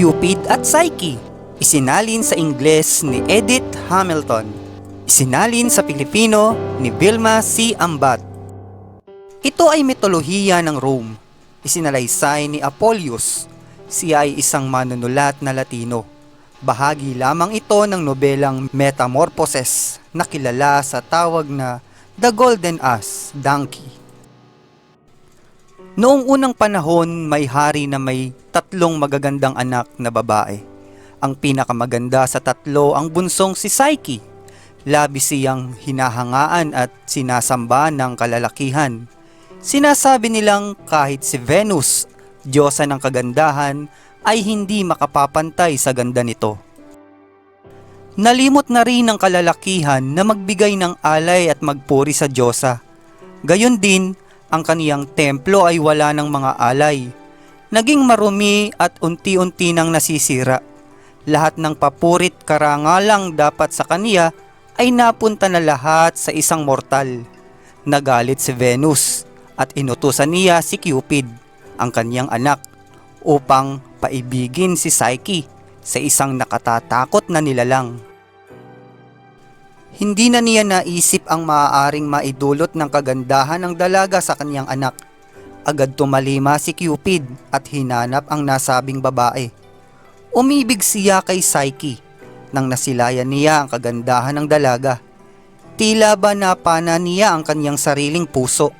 Cupid at Psyche. Isinalin sa Ingles ni Edith Hamilton. Isinalin sa Pilipino ni Vilma C. Ambat. Ito ay mitolohiya ng Rome. Isinalaysay ni Apollonius. Siya ay isang manunulat na Latino. Bahagi lamang ito ng nobelang Metamorphoses na kilala sa tawag na The Golden Ass, Donkey. Noong unang panahon, may hari na may tatlong magagandang anak na babae. Ang pinakamaganda sa tatlo ang bunsong si Psyche. Labis siyang hinahangaan at sinasamba ng kalalakihan. Sinasabi nilang kahit si Venus, diyosa ng kagandahan, ay hindi makapapantay sa ganda nito. Nalimot na rin ng kalalakihan na magbigay ng alay at magpuri sa Diyosa. Gayon din, ang kaniyang templo ay wala ng mga alay. Naging marumi at unti-unti nang nasisira. Lahat ng papurit karangalang dapat sa kaniya ay napunta na lahat sa isang mortal. Nagalit si Venus at inutusan niya si Cupid, ang kaniyang anak, upang paibigin si Psyche sa isang nakatatakot na nilalang. Hindi na niya naisip ang maaaring maidulot ng kagandahan ng dalaga sa kanyang anak. Agad tumalima si Cupid at hinanap ang nasabing babae. Umibig siya kay Psyche nang nasilayan niya ang kagandahan ng dalaga. Tila ba napana niya ang kanyang sariling puso.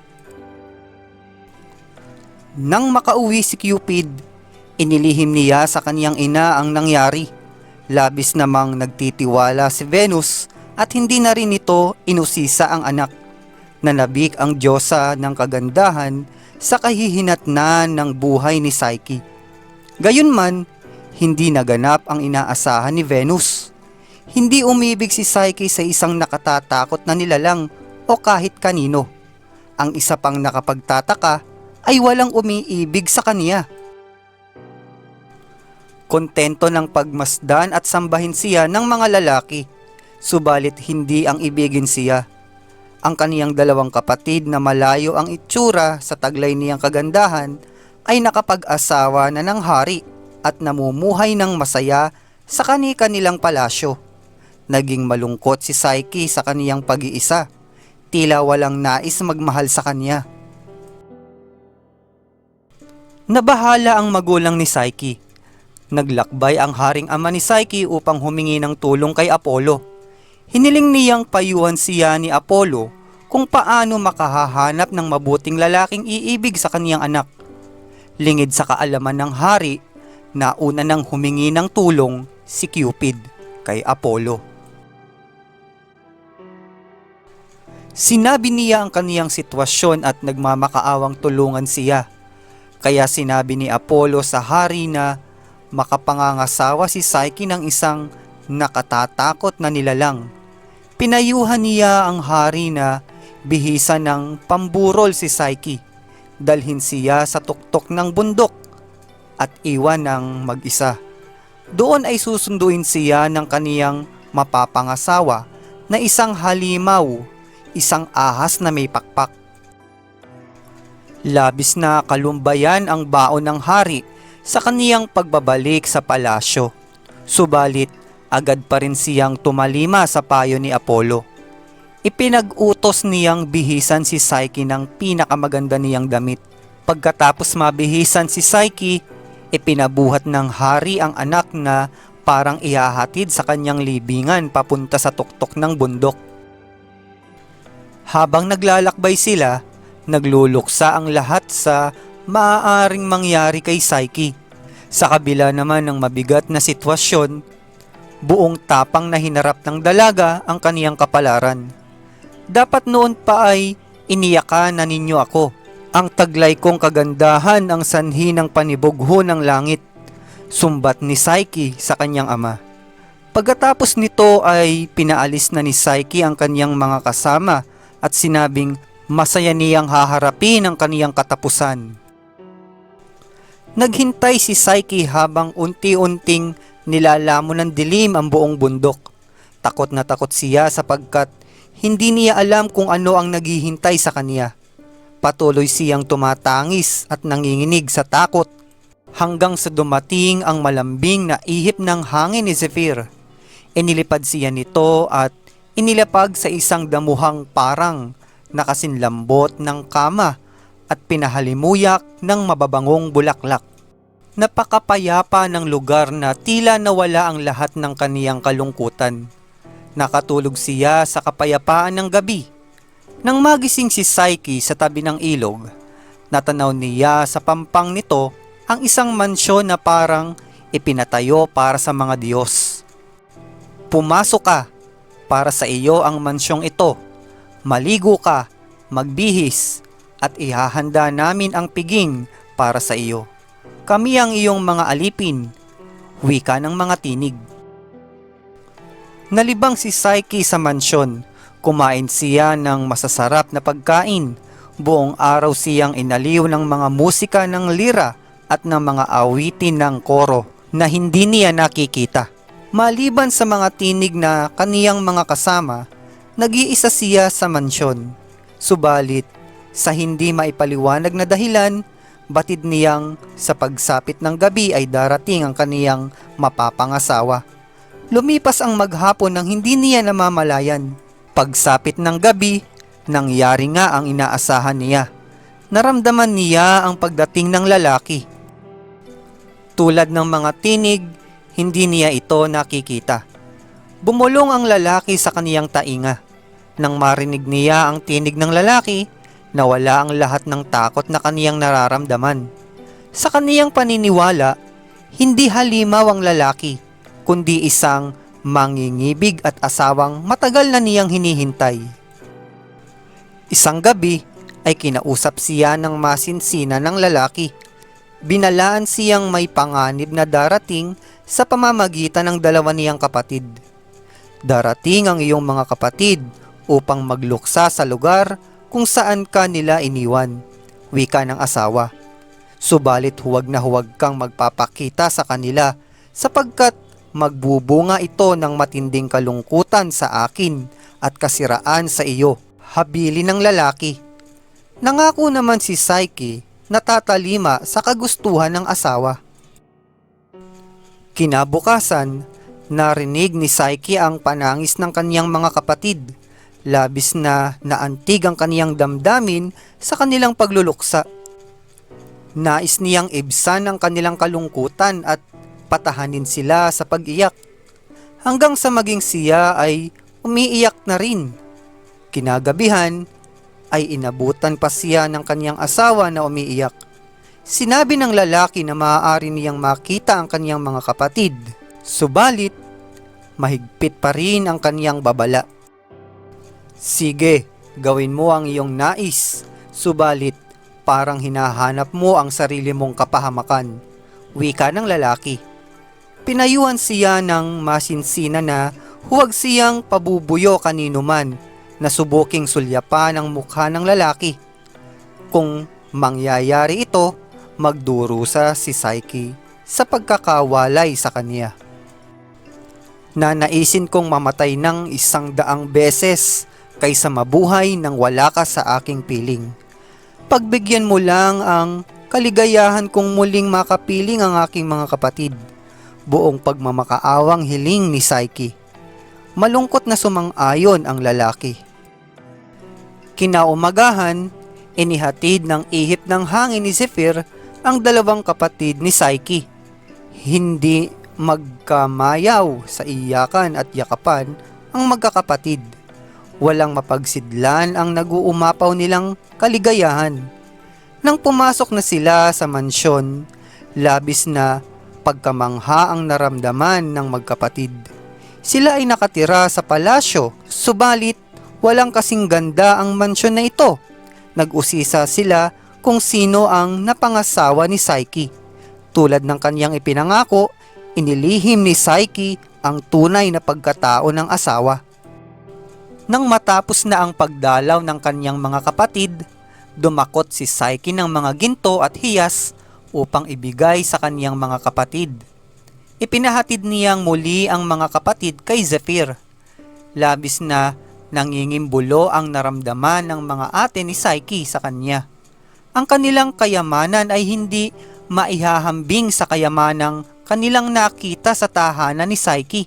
Nang makauwi si Cupid, inilihim niya sa kanyang ina ang nangyari. Labis namang nagtitiwala si Venus at hindi na rin ito inusisa ang anak. Nanabik ang Diyosa ng kagandahan sa kahihinatnan ng buhay ni Psyche. Gayunman, hindi naganap ang inaasahan ni Venus. Hindi umibig si Psyche sa isang nakatatakot na nilalang o kahit kanino. Ang isa pang nakapagtataka ay walang umiibig sa kaniya. Kontento ng pagmasdan at sambahin siya ng mga lalaki, subalit hindi ang ibigin siya. Ang kaniyang dalawang kapatid na malayo ang itsura sa taglay niyang kagandahan ay nakapag-asawa na ng hari at namumuhay ng masaya sa kani-kanilang palasyo. Naging malungkot si Psyche sa kaniyang pag-iisa. Tila walang nais magmahal sa kanya. Nabahala ang magulang ni Psyche. Naglakbay ang haring ama ni Psyche upang humingi ng tulong kay Apollo. Hiniling niyang payuhan siya ni Apollo kung paano makahahanap ng mabuting lalaking iibig sa kaniyang anak. Lingid sa kaalaman ng hari, nauna nang humingi ng tulong si Cupid kay Apollo. Sinabi niya ang kaniyang sitwasyon at nagmamakaawang tulungan siya. Kaya sinabi ni Apollo sa hari na makapangangasawa si Psyche ng isang nakatatakot na nilalang. Pinayuhan niya ang hari na bihisan ng pamburol si Psyche. Dalhin siya sa tuktok ng bundok at iwan ng mag-isa. Doon ay susunduin siya ng kaniyang mapapangasawa na isang halimaw, isang ahas na may pakpak. Labis na kalumbayan ang baon ng hari sa kaniyang pagbabalik sa palasyo. Subalit, agad pa rin siyang tumalima sa payo ni Apollo. Ipinag-utos niyang bihisan si Psyche ng pinakamaganda niyang damit. Pagkatapos mabihisan si Psyche, ipinabuhat ng hari ang anak na parang ihahatid sa kanyang libingan papunta sa tuktok ng bundok. Habang naglalakbay sila, nagluluksa ang lahat sa maaaring mangyari kay Psyche. Sa kabila naman ng mabigat na sitwasyon, buong tapang na hinarap ng dalaga ang kaniyang kapalaran. Dapat noon pa ay iniyakan na ninyo ako. Ang taglay kong kagandahan ang sanhi ng panibugho ng langit. Sumbat ni Psyche sa kanyang ama. Pagkatapos nito ay pinaalis na ni Psyche ang kanyang mga kasama at sinabing masaya niyang haharapin ang kaniyang katapusan. Naghintay si Psyche habang unti-unting nilalamon ng dilim ang buong bundok. Takot na takot siya sapagkat hindi niya alam kung ano ang naghihintay sa kaniya. Patuloy siyang tumatangis at nanginginig sa takot. hanggang sa dumating ang malambing na ihip ng hangin ni Zephyr. Inilipad siya nito at inilapag sa isang damuhang parang nakasinlambot ng kama at pinahalimuyak ng mababangong bulaklak. Napakapayapa ng lugar na tila nawala ang lahat ng kaniyang kalungkutan. Nakatulog siya sa kapayapaan ng gabi. Nang magising si Psyche sa tabi ng ilog, natanaw niya sa pampang nito ang isang mansyon na parang ipinatayo para sa mga Diyos. Pumasok ka, para sa iyo ang mansyong ito. Maligo ka, magbihis, at ihahanda namin ang piging para sa iyo. Kami ang iyong mga alipin, wika ng mga tinig. Nalibang si Psyche sa mansyon, kumain siya ng masasarap na pagkain. Buong araw siyang inaliw ng mga musika ng lira at ng mga awitin ng koro na hindi niya nakikita. Maliban sa mga tinig na kaniyang mga kasama, nag-iisa siya sa mansyon. Subalit, sa hindi maipaliwanag na dahilan, batid niyang sa pagsapit ng gabi ay darating ang kaniyang mapapangasawa. Lumipas ang maghapon nang hindi niya namamalayan. Pagsapit ng gabi, nangyari nga ang inaasahan niya. Naramdaman niya ang pagdating ng lalaki. Tulad ng mga tinig, hindi niya ito nakikita. Bumulong ang lalaki sa kaniyang tainga. Nang marinig niya ang tinig ng lalaki, nawala ang lahat ng takot na kaniyang nararamdaman. Sa kaniyang paniniwala, hindi halimaw ang lalaki, kundi isang mangingibig at asawang matagal na niyang hinihintay. Isang gabi ay kinausap siya ng masinsina ng lalaki. Binalaan siyang may panganib na darating sa pamamagitan ng dalawa niyang kapatid. Darating ang iyong mga kapatid upang magluksa sa lugar kung saan ka nila iniwan, wika ng asawa. Subalit huwag na huwag kang magpapakita sa kanila sapagkat magbubunga ito ng matinding kalungkutan sa akin at kasiraan sa iyo, habili ng lalaki. Nangako naman si Psyche na tatalima sa kagustuhan ng asawa. Kinabukasan, narinig ni Psyche ang panangis ng kaniyang mga kapatid. Labis na naantig ang kaniyang damdamin sa kanilang pagluluksa. Nais niyang ibsan ang kanilang kalungkutan at patahanin sila sa pag-iyak. Hanggang sa maging siya ay umiiyak na rin. Kinagabihan ay inabutan pa siya ng kaniyang asawa na umiiyak. Sinabi ng lalaki na maaari niyang makita ang kaniyang mga kapatid. Subalit, mahigpit pa rin ang kaniyang babala. Sige, gawin mo ang iyong nais. Subalit, parang hinahanap mo ang sarili mong kapahamakan. Wika ng lalaki. Pinayuhan siya ng masinsina na huwag siyang pabubuyo kanino man na subuking sulyapan ang mukha ng lalaki. Kung mangyayari ito, magdurusa si Psyche sa pagkakawalay sa kanya. Nanaisin kong mamatay ng isang daang beses kaysa mabuhay nang wala ka sa aking piling. Pagbigyan mo lang ang kaligayahan kong muling makapiling ang aking mga kapatid. Buong pagmamakaawang hiling ni Psyche. Malungkot na sumang-ayon ang lalaki. Kinaumagahan, inihatid ng ihip ng hangin ni Zephyr ang dalawang kapatid ni Psyche. Hindi magkamayaw sa iyakan at yakapan ang magkakapatid. Walang mapagsidlan ang naguumapaw nilang kaligayahan. Nang pumasok na sila sa mansyon, labis na pagkamangha ang naramdaman ng magkapatid. Sila ay nakatira sa palasyo, subalit walang kasing ganda ang mansyon na ito. Nag-usisa sila kung sino ang napangasawa ni Psyche. Tulad ng kanyang ipinangako, inilihim ni Psyche ang tunay na pagkatao ng asawa. Nang matapos na ang pagdalaw ng kanyang mga kapatid, dumakot si Psyche ng mga ginto at hiyas upang ibigay sa kanyang mga kapatid. Ipinahatid niyang muli ang mga kapatid kay Zephyr. Labis na nangingimbulo ang naramdaman ng mga ate ni Psyche sa kanya. Ang kanilang kayamanan ay hindi maihahambing sa kayamanang kanilang nakita sa tahanan ni Psyche.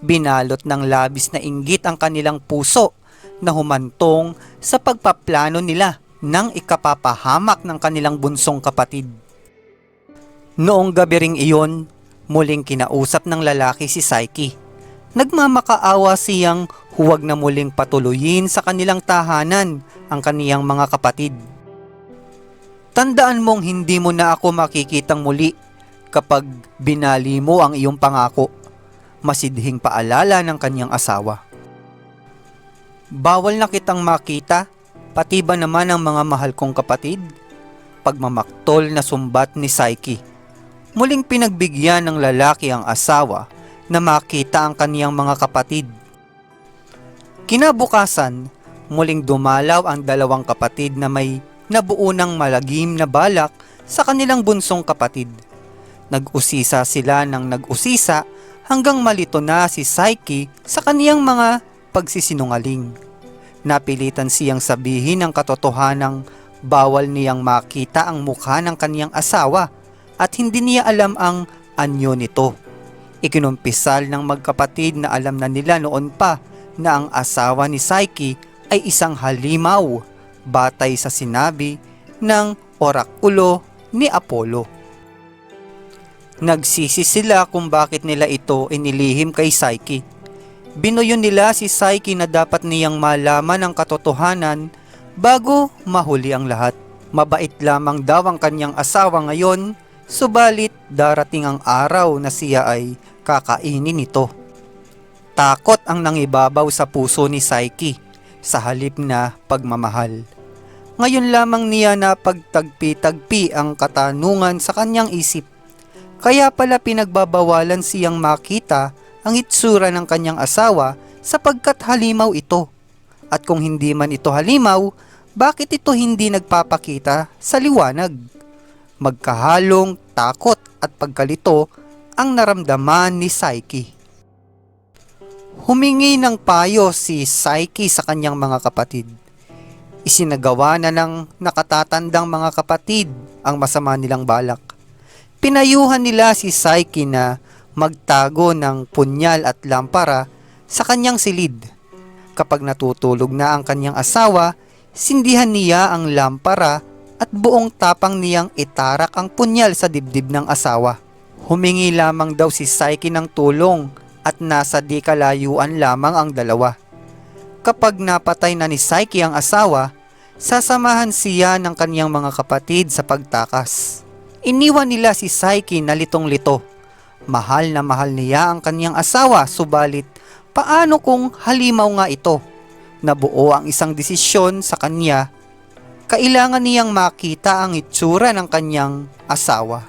Binalot ng labis na inggit ang kanilang puso na humantong sa pagpaplano nila ng ikapapahamak ng kanilang bunsong kapatid. Noong gabi ring iyon, muling kinausap ng lalaki si Psyche. Nagmamakaawa siyang huwag na muling patuloyin sa kanilang tahanan ang kaniyang mga kapatid. Tandaan mong hindi mo na ako makikitang muli kapag binali mo ang iyong pangako. Masidhing paalala ng kanyang asawa. Bawal na kitang makita, pati ba naman ang mga mahal kong kapatid? Pagmamaktol na sumbat ni Psyche. Muling pinagbigyan ng lalaki ang asawa na makita ang kaniyang mga kapatid. Kinabukasan, muling dumalaw ang dalawang kapatid na may nabuo ng malagim na balak sa kanilang bunsong kapatid. Nag-usisa sila ng nag-usisa hanggang malito na si Psyche sa kaniyang mga pagsisinungaling. Napilitan siyang sabihin ang katotohanang bawal niyang makita ang mukha ng kaniyang asawa at hindi niya alam ang anyo nito. Ikinumpisal ng magkapatid na alam na nila noon pa na ang asawa ni Psyche ay isang halimaw batay sa sinabi ng orakulo ni Apollo. Nagsisi sila kung bakit nila ito inilihim kay Psyche. Binuyo nila si Psyche na dapat niyang malaman ang katotohanan bago mahuli ang lahat. Mabait lamang daw ang kanyang asawa ngayon, subalit darating ang araw na siya ay kakainin nito. Takot ang nangibabaw sa puso ni Psyche sa halip na pagmamahal. Ngayon lamang niya na pagtagpi-tagpi ang katanungan sa kanyang isip. Kaya pala pinagbabawalan siyang makita ang itsura ng kanyang asawa sapagkat halimaw ito. At kung hindi man ito halimaw, bakit ito hindi nagpapakita sa liwanag? Magkahalong takot at pagkalito ang naramdaman ni Psyche. Humingi ng payo si Psyche sa kanyang mga kapatid. Isinagawa na ng nakatatandang mga kapatid ang masama nilang balak. Pinayuhan nila si Psyche na magtago ng punyal at lampara sa kanyang silid. Kapag natutulog na ang kanyang asawa, sindihan niya ang lampara at buong tapang niyang itarak ang punyal sa dibdib ng asawa. Humingi lamang daw si Psyche ng tulong at nasa di kalayuan lamang ang dalawa. Kapag napatay na ni Psyche ang asawa, sasamahan siya ng kaniyang mga kapatid sa pagtakas. Iniwan nila si Psyche na litong-lito. Mahal na mahal niya ang kaniyang asawa subalit paano kung halimaw nga ito? Nabuo ang isang desisyon sa kanya. Kailangan niyang makita ang itsura ng kanyang asawa.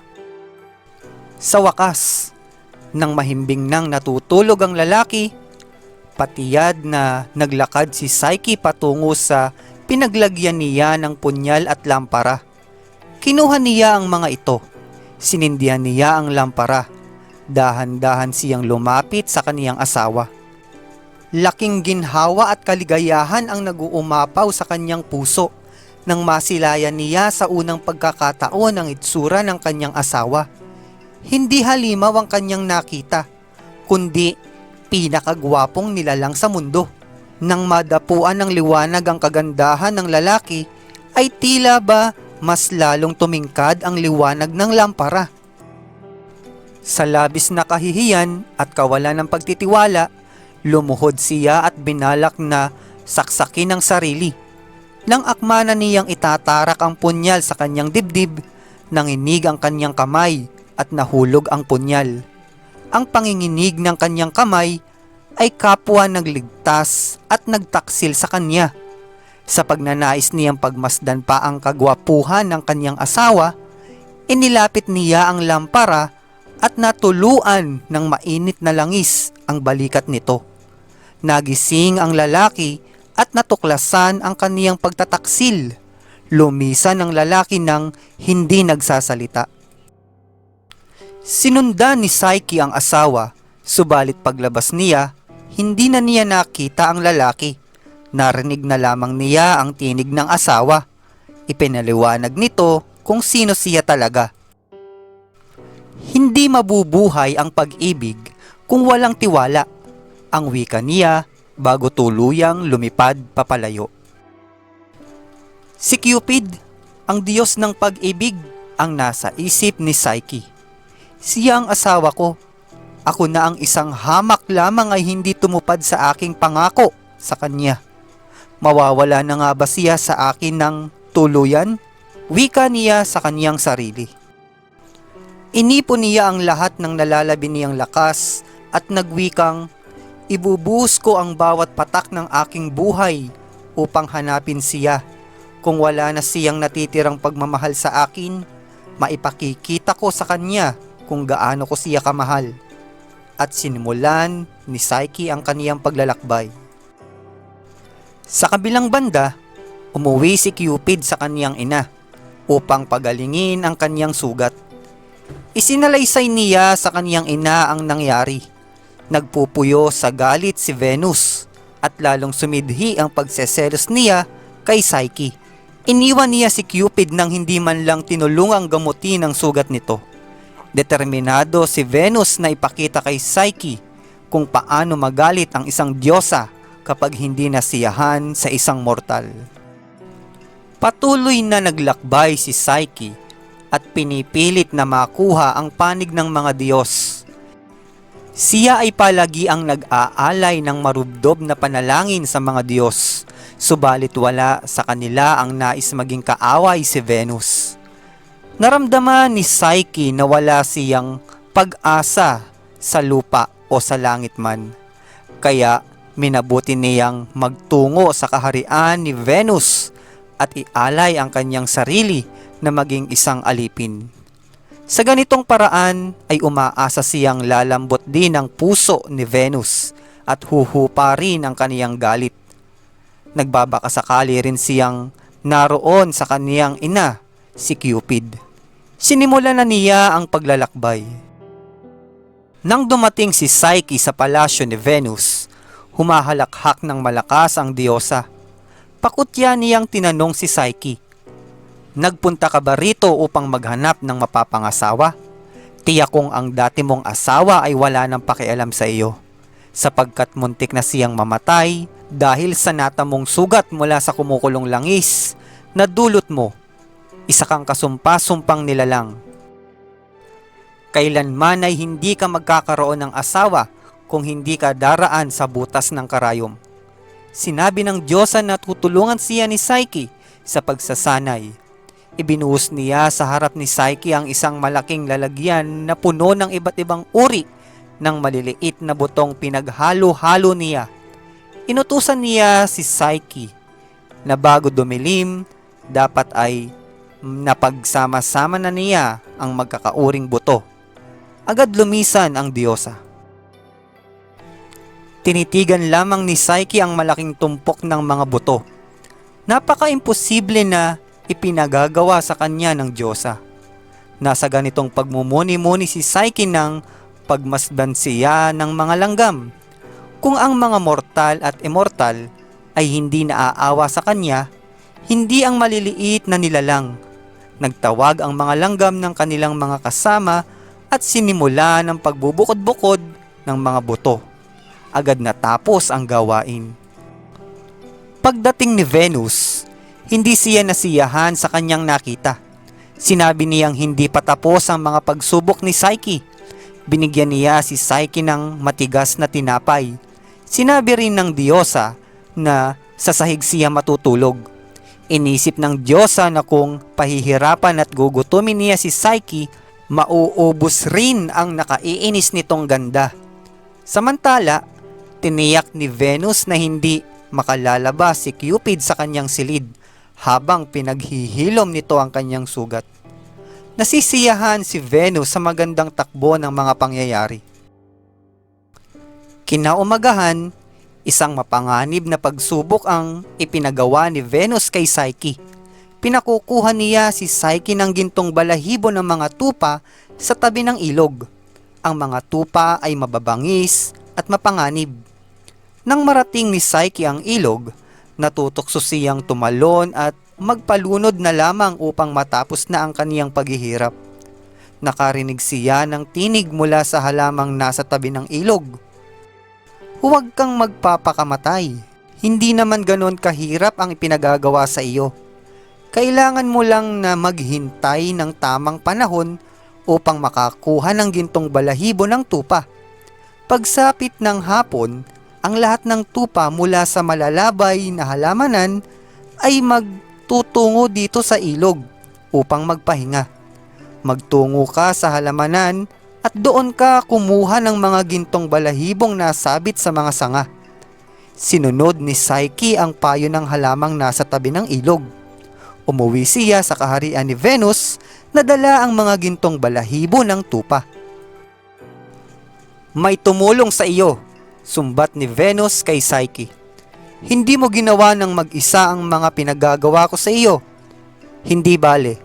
Sa wakas, nang mahimbing nang natutulog ang lalaki, patiyad na naglakad si Psyche patungo sa pinaglagyan niya ng punyal at lampara. Kinuha niya ang mga ito. Sinindihan niya ang lampara. Dahan-dahan siyang lumapit sa kaniyang asawa. Laking ginhawa at kaligayahan ang naguumapaw sa kanyang puso nang masilayan niya sa unang pagkakataon ang itsura ng kanyang asawa. Hindi halimaw ang kanyang nakita, kundi pinakagwapong nilalang sa mundo. Nang madapuan ng liwanag ang kagandahan ng lalaki, ay tila ba mas lalong tumingkad ang liwanag ng lampara. Sa labis na kahihiyan at kawalan ng pagtitiwala, lumuhod siya at binalak na saksakin ang sarili. Nang akmana niyang itatarak ang punyal sa kanyang dibdib, nanginig ang kanyang kamay at nahulog ang punyal. Ang panginginig ng kanyang kamay ay kapwa nagligtas at nagtaksil sa kanya. Sa pagnanais niyang pagmasdan pa ang kagwapuhan ng kanyang asawa, inilapit niya ang lampara at natuluan ng mainit na langis ang balikat nito. Nagising ang lalaki at natuklasan ang kaniyang pagtataksil. Lumisan ang lalaki ng hindi nagsasalita. Sinundan ni Psyche ang asawa, subalit paglabas niya, hindi na niya nakita ang lalaki. Narinig na lamang niya ang tinig ng asawa. Ipinaliwanag nito kung sino siya talaga. Hindi mabubuhay ang pag-ibig kung walang tiwala. Ang wika niya bago tuluyang lumipad papalayo. Si Cupid, ang Diyos ng pag-ibig, ang nasa isip ni Psyche. Siya ang asawa ko. Ako na ang isang hamak lamang ay hindi tumupad sa aking pangako sa kanya. Mawawala na nga ba siya sa akin ng tuluyan? Wika niya sa kanyang sarili. Inipon niya ang lahat ng nalalabi niyang lakas at nagwikang, Ibubuhos ko ang bawat patak ng aking buhay upang hanapin siya. Kung wala na siyang natitirang pagmamahal sa akin, maipakikita ko sa kanya kung gaano ko siya kamahal. At sinimulan ni Psyche ang kaniyang paglalakbay. Sa kabilang banda, umuwi si Cupid sa kaniyang ina upang pagalingin ang kaniyang sugat. Isinalaysay niya sa kaniyang ina ang nangyari. Nagpupuyo sa galit si Venus at lalong sumidhi ang pagseselos niya kay Psyche. Iniwan niya si Cupid nang hindi man lang tinulungang gamutin ang sugat nito. Determinado si Venus na ipakita kay Psyche kung paano magalit ang isang diyosa kapag hindi nasiyahan sa isang mortal. Patuloy na naglakbay si Psyche at pinipilit na makuha ang panig ng mga Diyos. Siya ay palagi ang nag-aalay ng marubdob na panalangin sa mga Diyos, subalit wala sa kanila ang nais maging kaaway si Venus. Naramdaman ni Psyche na wala siyang pag-asa sa lupa o sa langit man. Kaya minabuti niyang magtungo sa kaharian ni Venus at ialay ang kanyang sarili na maging isang alipin. Sa ganitong paraan ay umaasa siyang lalambot din ang puso ni Venus at huhupa rin ang kaniyang galit. Nagbabakasakali rin siyang naroon sa kaniyang ina, si Cupid. Sinimula na niya ang paglalakbay. Nang dumating si Psyche sa palasyo ni Venus, humahalakhak ng malakas ang diyosa. Pakutya niyang tinanong si Psyche, Nagpunta ka ba rito upang maghanap ng mapapangasawa? Tiyak kong ang dati mong asawa ay wala nang pakialam sa iyo. Sapagkat muntik na siyang mamatay dahil sa natamong sugat mula sa kumukulong langis na dulot mo. Isa kang kasumpa-sumpang nilalang. Kailanman ay hindi ka magkakaroon ng asawa kung hindi ka daraan sa butas ng karayom. Sinabi ng Diyosa na tutulungan siya ni Psyche sa pagsasanay Ibinuhos niya sa harap ni Psyche ang isang malaking lalagyan na puno ng iba't ibang uri ng maliliit na butong pinaghalo-halo niya. Inutusan niya si Psyche na bago dumilim, dapat ay napagsama-sama na niya ang magkakauring buto. Agad lumisan ang diyosa. Tinitigan lamang ni Psyche ang malaking tumpok ng mga buto. Napaka-imposible na ipinagagawa sa kanya ng Diyosa. Nasa ganitong pagmumuni-muni si Psyche ng pagmasdan siya ng mga langgam. Kung ang mga mortal at immortal ay hindi naaawa sa kanya, hindi ang maliliit na nilalang. Nagtawag ang mga langgam ng kanilang mga kasama at sinimula ng pagbubukod-bukod ng mga buto. Agad natapos ang gawain. Pagdating ni Venus, hindi siya nasiyahan sa kanyang nakita. Sinabi niyang hindi pa tapos ang mga pagsubok ni Psyche. Binigyan niya si Psyche ng matigas na tinapay. Sinabi rin ng Diyosa na sa sahig siya matutulog. Inisip ng Diyosa na kung pahihirapan at gugutumin niya si Psyche, mauubos rin ang nakaiinis nitong ganda. Samantala, tiniyak ni Venus na hindi makalalabas si Cupid sa kanyang silid habang pinaghihilom nito ang kanyang sugat. Nasisiyahan si Venus sa magandang takbo ng mga pangyayari. Kinaumagahan, isang mapanganib na pagsubok ang ipinagawa ni Venus kay Psyche. Pinakukuha niya si Psyche ng gintong balahibo ng mga tupa sa tabi ng ilog. Ang mga tupa ay mababangis at mapanganib. Nang marating ni Psyche ang ilog, Natutokso siyang tumalon at magpalunod na lamang upang matapos na ang kaniyang paghihirap. nakarinig siya ng tinig mula sa halamang nasa tabi ng ilog. Huwag kang magpapakamatay. Hindi naman ganon kahirap ang ipinagagawa sa iyo. Kailangan mo lang na maghintay ng tamang panahon upang makakuha ng gintong balahibo ng tupa. Pagsapit ng hapon, ang lahat ng tupa mula sa malalabay na halamanan ay magtutungo dito sa ilog upang magpahinga. Magtungo ka sa halamanan at doon ka kumuha ng mga gintong balahibong nasabit sa mga sanga. Sinunod ni Psyche ang payo ng halamang nasa tabi ng ilog. Umuwi siya sa kaharian ni Venus na dala ang mga gintong balahibo ng tupa. May tumulong sa iyo, sumbat ni Venus kay Psyche. Hindi mo ginawa ng mag-isa ang mga pinagagawa ko sa iyo. Hindi bale,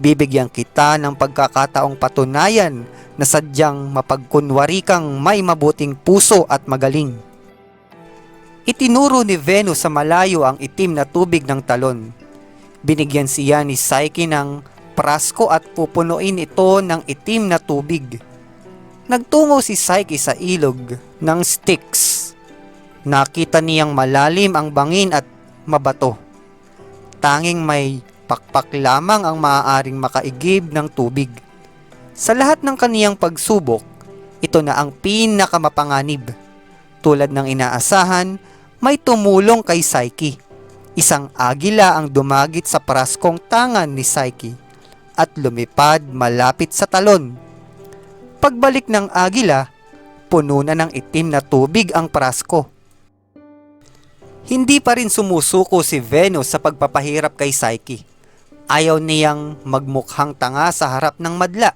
bibigyan kita ng pagkakataong patunayan na sadyang mapagkunwari kang may mabuting puso at magaling. Itinuro ni Venus sa malayo ang itim na tubig ng talon. Binigyan siya ni Psyche ng prasko at pupunuin ito ng itim na tubig. Nagtungo si Psyche sa ilog ng Styx. Nakita niyang malalim ang bangin at mabato. Tanging may pakpak lamang ang maaaring makaigib ng tubig. Sa lahat ng kaniyang pagsubok, ito na ang pinakamapanganib. Tulad ng inaasahan, may tumulong kay Psyche. Isang agila ang dumagit sa praskong tangan ni Psyche at lumipad malapit sa talon. Pagbalik ng agila, puno na ng itim na tubig ang prasko. Hindi pa rin sumusuko si Venus sa pagpapahirap kay Psyche. Ayaw niyang magmukhang tanga sa harap ng madla.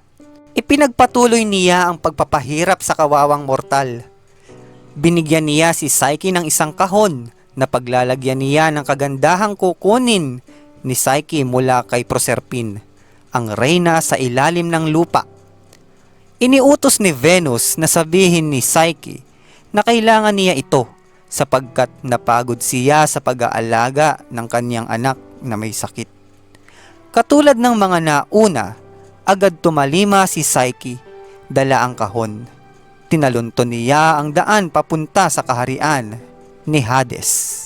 Ipinagpatuloy niya ang pagpapahirap sa kawawang mortal. Binigyan niya si Psyche ng isang kahon na paglalagyan niya ng kagandahang kukunin ni Psyche mula kay Proserpine, ang reyna sa ilalim ng lupa. Iniutos ni Venus na sabihin ni Psyche na kailangan niya ito sapagkat napagod siya sa pag-aalaga ng kanyang anak na may sakit. Katulad ng mga nauna, agad tumalima si Psyche, dala ang kahon. Tinalunto niya ang daan papunta sa kaharian ni Hades.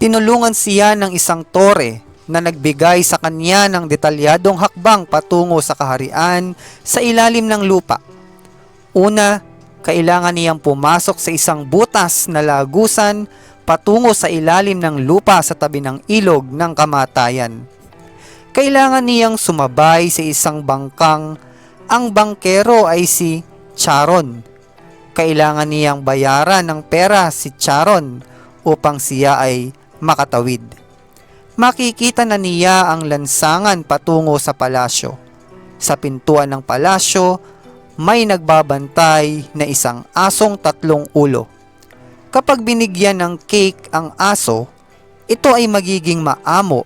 Tinulungan siya ng isang tore na nagbigay sa kanya ng detalyadong hakbang patungo sa kaharian sa ilalim ng lupa. Una, kailangan niyang pumasok sa isang butas na lagusan patungo sa ilalim ng lupa sa tabi ng ilog ng kamatayan. Kailangan niyang sumabay sa isang bangkang ang bangkero ay si Charon. Kailangan niyang bayaran ng pera si Charon upang siya ay makatawid. Makikita na niya ang lansangan patungo sa palasyo. Sa pintuan ng palasyo, may nagbabantay na isang asong tatlong ulo. Kapag binigyan ng cake ang aso, ito ay magiging maamo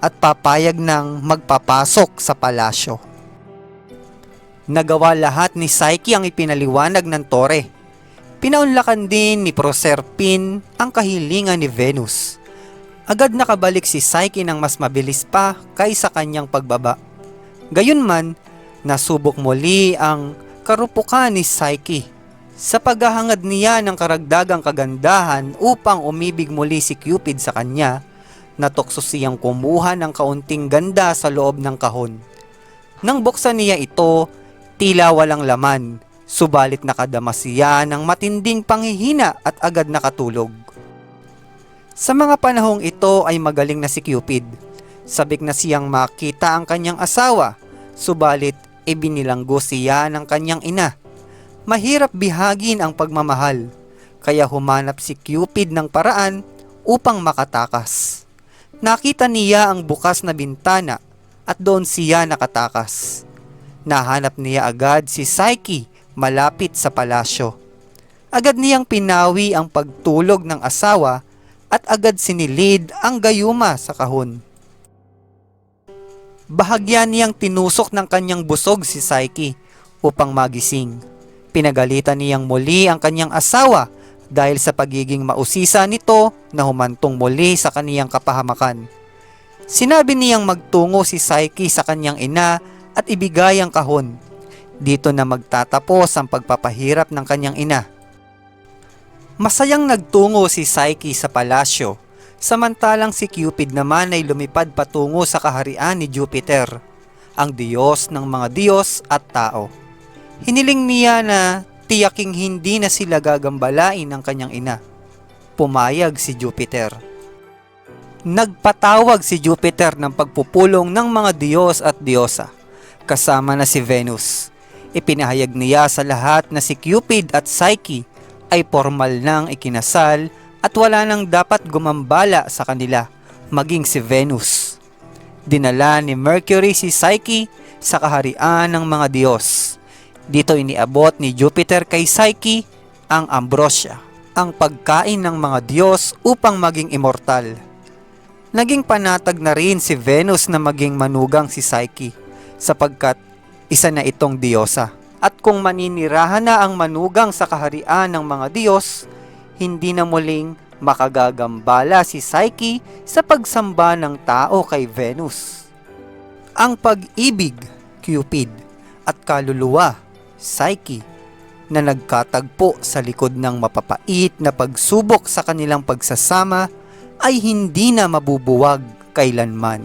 at papayag ng magpapasok sa palasyo. Nagawa lahat ni Psyche ang ipinaliwanag ng tore. Pinaunlakan din ni Proserpine ang kahilingan ni Venus. Agad nakabalik si Psyche ng mas mabilis pa kaysa kanyang pagbaba. Gayunman, nasubok muli ang karupukan ni Psyche. Sa paghahangad niya ng karagdagang kagandahan upang umibig muli si Cupid sa kanya, natokso siyang kumuha ng kaunting ganda sa loob ng kahon. Nang buksan niya ito, tila walang laman, subalit nakadama siya ng matinding panghihina at agad nakatulog. Sa mga panahong ito ay magaling na si Cupid. Sabik na siyang makita ang kanyang asawa, subalit ibinilanggo siya ng kanyang ina. Mahirap bihagin ang pagmamahal, kaya humanap si Cupid ng paraan upang makatakas. Nakita niya ang bukas na bintana at doon siya nakatakas. Nahanap niya agad si Psyche malapit sa palasyo. Agad niyang pinawi ang pagtulog ng asawa at agad sinilid ang gayuma sa kahon. Bahagya niyang tinusok ng kanyang busog si Psyche upang magising. Pinagalitan niyang muli ang kanyang asawa dahil sa pagiging mausisa nito na humantong muli sa kaniyang kapahamakan. Sinabi niyang magtungo si Psyche sa kanyang ina at ibigay ang kahon. Dito na magtatapos ang pagpapahirap ng kanyang ina. Masayang nagtungo si Psyche sa palasyo, samantalang si Cupid naman ay lumipad patungo sa kaharian ni Jupiter, ang Diyos ng mga Diyos at tao. Hiniling niya na tiyaking hindi na sila gagambalain ng kanyang ina. Pumayag si Jupiter. Nagpatawag si Jupiter ng pagpupulong ng mga Diyos at Diyosa, kasama na si Venus. Ipinahayag niya sa lahat na si Cupid at Psyche ay formal nang ikinasal at wala nang dapat gumambala sa kanila, maging si Venus. Dinala ni Mercury si Psyche sa kaharian ng mga Diyos. Dito iniabot ni Jupiter kay Psyche ang ambrosia, ang pagkain ng mga Diyos upang maging immortal. Naging panatag na rin si Venus na maging manugang si Psyche sapagkat isa na itong diyosa. At kung maninirahan na ang manugang sa kaharian ng mga Diyos, hindi na muling makagagambala si Psyche sa pagsamba ng tao kay Venus. Ang pag-ibig, Cupid, at kaluluwa, Psyche, na nagkatagpo sa likod ng mapapait na pagsubok sa kanilang pagsasama ay hindi na mabubuwag kailanman.